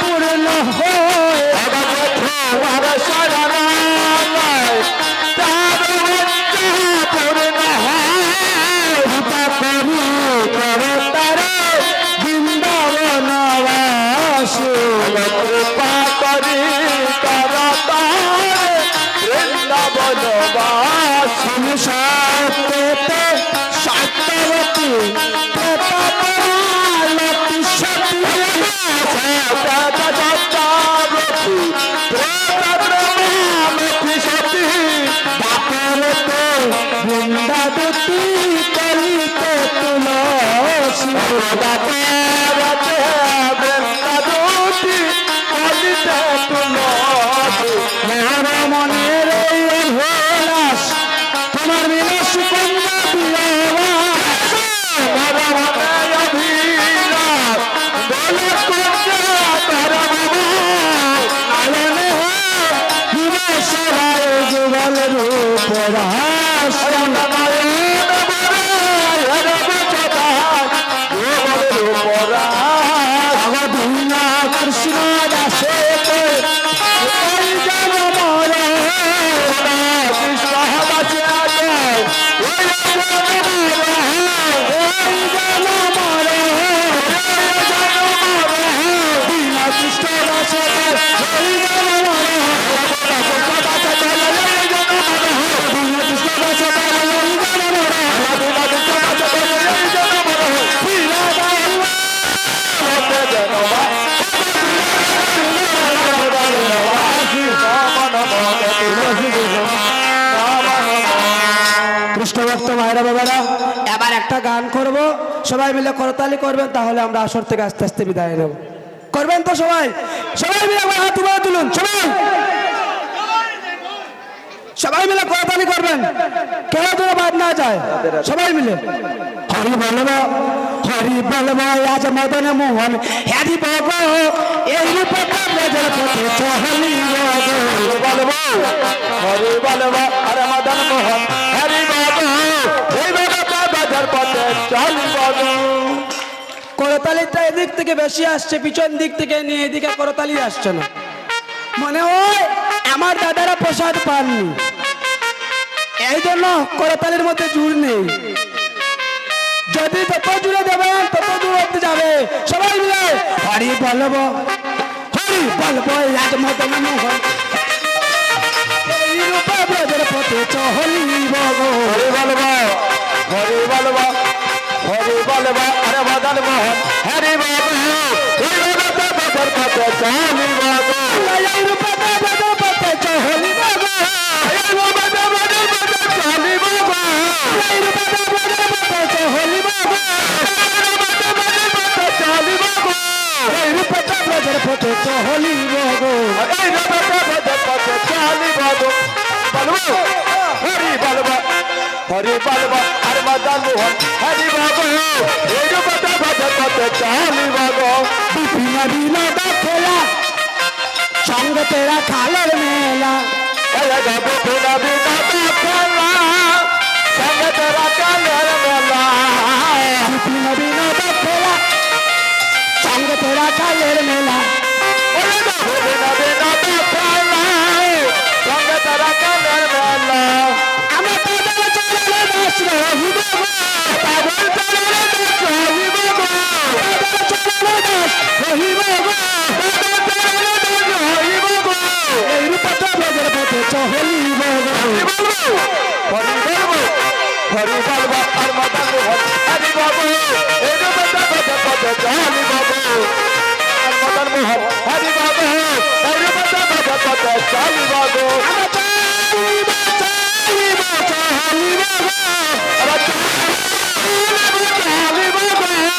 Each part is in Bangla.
পূর্ণ হয় তোমার রূপ এবার একটা গান করব। সবাই মিলে করতালি করবেন, তাহলে আমরা আসর থেকে আস্তে আস্তে বিদায় নেব। করবেন তো সবাই? সবাই মিলে হাত তুলে তুলুন, সবাই। সবাই মিলে করতালি করবেন। কেউ যেন বাদ না যায়। সবাই মিলে। হরি বলব হরি বলব আজ মদন মোহন, হরি বব এই রূপে বলব হরি বলব হরে মদন মোহন, হরি বাবু বাজার পথে চল বাবু করতালিটা এদিক থেকে বেশি আসছে পিছন দিক থেকে নিয়ে এদিকে করতালি আসছে না। মনে হয় আমার দাদারা প্রসাদ পাননি। এই জন্য করতালির মধ্যে জোর নেই। যদি যত জুড়ে দেবেন তত দূর অব্দি যাবে। সবাই মিলে হরি বলব হরি বলব মদন মোহন এই রূপে ব্রজের পথে চহলিব গো। বলব হরি বলব হরি বলব হরে মদন মোহন হরি বাবু এই বাবা বাজার পথে চল বাবু এই রূপে ব্রজের বাবা বাবু বাবু বাবা বাবু হরি বলব হরি বলব হরে মদন মোহন হরি বাবু এই বাবা বাজার পথে চল বাবু। বিপিন বিনোদ খেলা সঙ্গে তেরা খালের মেলা। এই বাবু বিনা বিনা খেলা সঙ্গে তেরা কালের মেলা। বিপিন বিনোদ খেলা সঙ্গে তেরা খালের মেলা। মেলা আমার তাদের চলে দাস রহিব। তাদের চলে চলিব গো তাদের চলে দাস রহিব গো। হরিব গো এই রূপে ব্রজের পথে চহলিব গো। হরি বলব। হরি বলব, আর মোহন হরি বাবু এই রূপে পথে পথে চলি বাবু আর মদন মোহন হরি বাবু এই রূপে পথে পথে চলি চালিব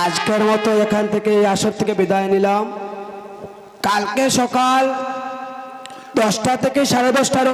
আজকের মতো এখান থেকে এই আসর থেকে বিদায় নিলাম। কালকে সকাল দশটা থেকে সাড়ে দশটার